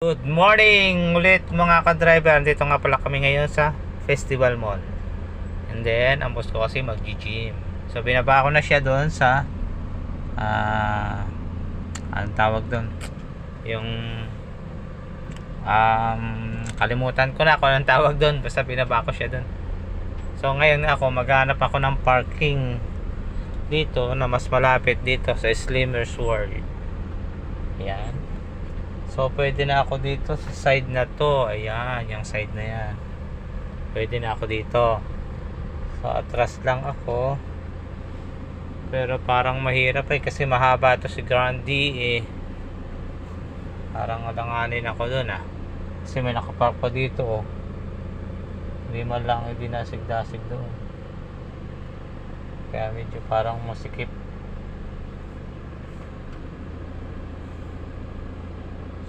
Good morning ulit mga ka-driver. Dito nga pala kami ngayon sa Festival Mall. And then, ang boss ko kasi mag-gym. So, binaba ko na siya doon sa ah anong tawag doon? Yung um, kalimutan ko na kung anong tawag doon. Basta binaba ko siya doon. So, ngayon ako, maghanap ako ng parking dito na mas malapit dito sa Slimmers World. Yan. So, pwede na ako dito sa side na to. Ayan, yung side na yan. Pwede na ako dito. So, atras lang ako. Pero parang mahirap eh kasi mahaba to si Grandi eh. Parang alanganin ako dun ah. Kasi may nakapark pa dito oh. Hindi man lang hindi nasig-dasig doon. Kaya medyo parang masikip.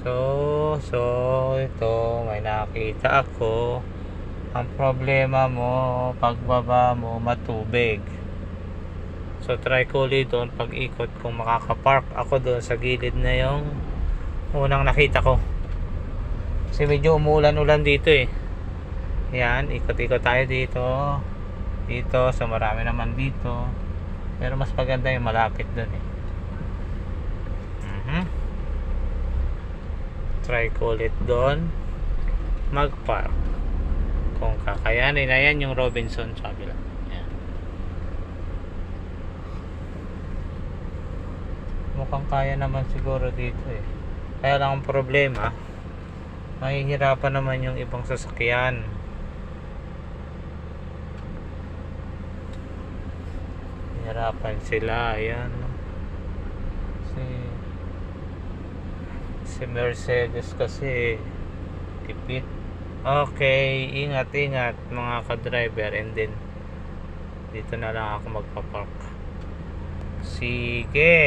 So, so ito may nakita ako. Ang problema mo, pagbaba mo, matubig. So try ko ulit doon pag ikot kung makakapark ako doon sa gilid na yung unang nakita ko. Kasi medyo umulan-ulan dito eh. Yan, ikot-ikot tayo dito. Dito, so marami naman dito. Pero mas maganda yung malapit doon eh. Try ko ulit doon. Mag-park. Kung kakayanin. Na yan yung Robinson sa kabila. Mukhang kaya naman siguro dito eh. Kaya lang ang problema mahihirapan naman yung ibang sasakyan. Hirapan sila ayan kasi si Mercedes kasi tipid. Okay ingat ingat mga ka-driver. And then dito na lang ako magpapark. Sige